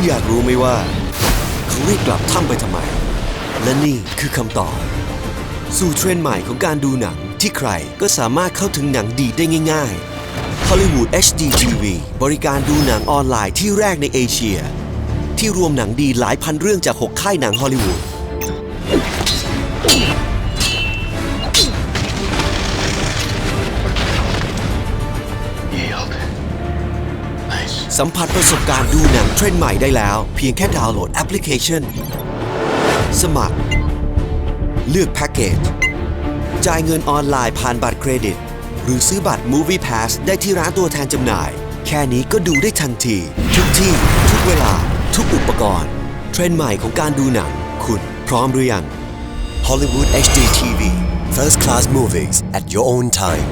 คุณอยากรู้ไหมว่า เขาเรียกกลับถ้ำไปทำไม และนี่คือคำตอบ สู่เทรนด์ใหม่ของการดูหนังที่ใครก็สามารถเข้าถึงหนังดีได้ง่ายๆ Hollywood HD TV บริการดูหนังออนไลน์ที่แรกในเอเชีย ที่รวมหนังดีหลายพันเรื่องจาก 6 ค่ายหนังฮอลลีวูด สัมผัสประสบการณ์ดูหนังเทรนด์ใหม่ได้แล้ว เพียงแค่ดาวน์โหลดแอปพลิเคชัน สมัคร เลือกแพ็กเกจ จ่ายเงินออนไลน์ผ่านบัตรเครดิต หรือซื้อบัตร Movie Pass ได้ที่ร้านตัวแทนจำหน่าย แค่นี้ก็ดูได้ทันที ทุกที่ ทุกเวลา ทุกอุปกรณ์ เทรนด์ใหม่ของการดูหนัง คุณพร้อมหรือยัง Hollywood HD TV First Class Movies at your own time